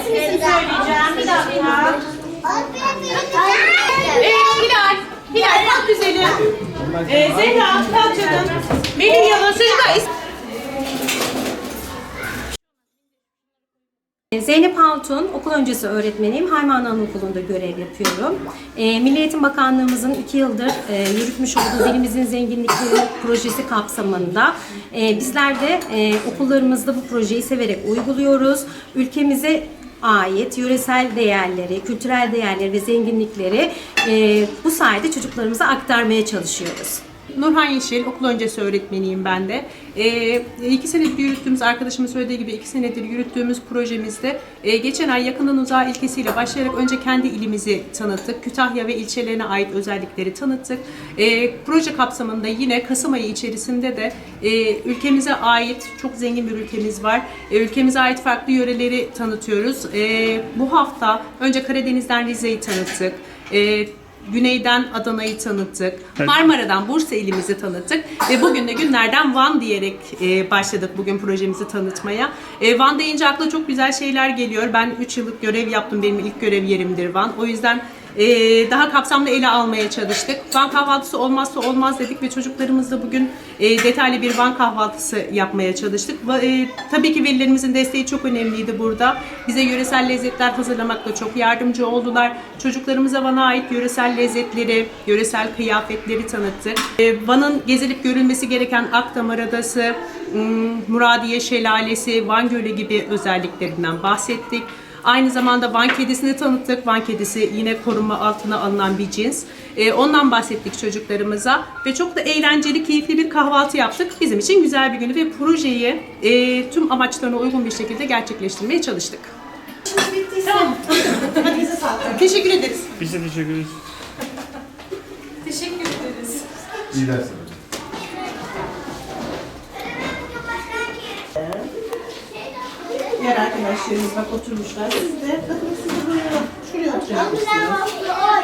Hangisi misin şey söyleyeceğim? Bir dakika. Evet Hilal. Hilal bak güzelim. Ee, Zehra kalk canım. Benim yalan çocuklar. Zeynep Altun, okul öncesi öğretmeniyim. Hayman Okulu'nda görev yapıyorum. E, Milli Eğitim Bakanlığımızın iki yıldır e, yürütmüş olduğu Dilimizin Zenginlikleri projesi kapsamında e, bizler de e, okullarımızda bu projeyi severek uyguluyoruz. Ülkemize ait yöresel değerleri, kültürel değerleri ve zenginlikleri e, bu sayede çocuklarımıza aktarmaya çalışıyoruz. Nurhan Yeşil, okul öncesi öğretmeniyim ben de. Ee, iki senedir yürüttüğümüz, arkadaşımın söylediği gibi iki senedir yürüttüğümüz projemizde e, geçen ay yakından uzağa ilkesiyle başlayarak önce kendi ilimizi tanıttık. Kütahya ve ilçelerine ait özellikleri tanıttık. E, proje kapsamında yine Kasım ayı içerisinde de e, ülkemize ait çok zengin bir ülkemiz var. E, ülkemize ait farklı yöreleri tanıtıyoruz. E, bu hafta önce Karadeniz'den Rize'yi tanıttık. E, Güneyden Adana'yı tanıttık. Marmara'dan Bursa ilimizi tanıttık. Ve bugün de günlerden Van diyerek e, başladık bugün projemizi tanıtmaya. E, Van deyince akla çok güzel şeyler geliyor. Ben 3 yıllık görev yaptım. Benim ilk görev yerimdir Van. O yüzden e, daha kapsamlı ele almaya çalıştık. Van kahvaltısı olmazsa olmaz dedik ve çocuklarımızla bugün e, detaylı bir Van kahvaltısı yapmaya çalıştık. E, tabii ki velilerimizin desteği çok önemliydi burada. Bize yöresel lezzetler hazırlamakta çok yardımcı oldular. Çocuklarımıza Van'a ait yöresel lezzetleri, yöresel kıyafetleri tanıttık. E, Van'ın gezilip görülmesi gereken Akdamar Adası, Muradiye Şelalesi, Van Gölü gibi özelliklerinden bahsettik. Aynı zamanda Van kedisini tanıttık. Van kedisi yine koruma altına alınan bir cins. Ee, ondan bahsettik çocuklarımıza ve çok da eğlenceli, keyifli bir kahvaltı yaptık. Bizim için güzel bir gündü ve projeyi e, tüm amaçlarına uygun bir şekilde gerçekleştirmeye çalıştık. Tamam. Hadi bize sağlık. Teşekkür ederiz. Biz de teşekkür ederiz. Teşekkür ederiz. İyi dersler. Diğer arkadaşlarımız bak oturmuşlar. Siz de bakın siz de buraya şuraya. Şöyle.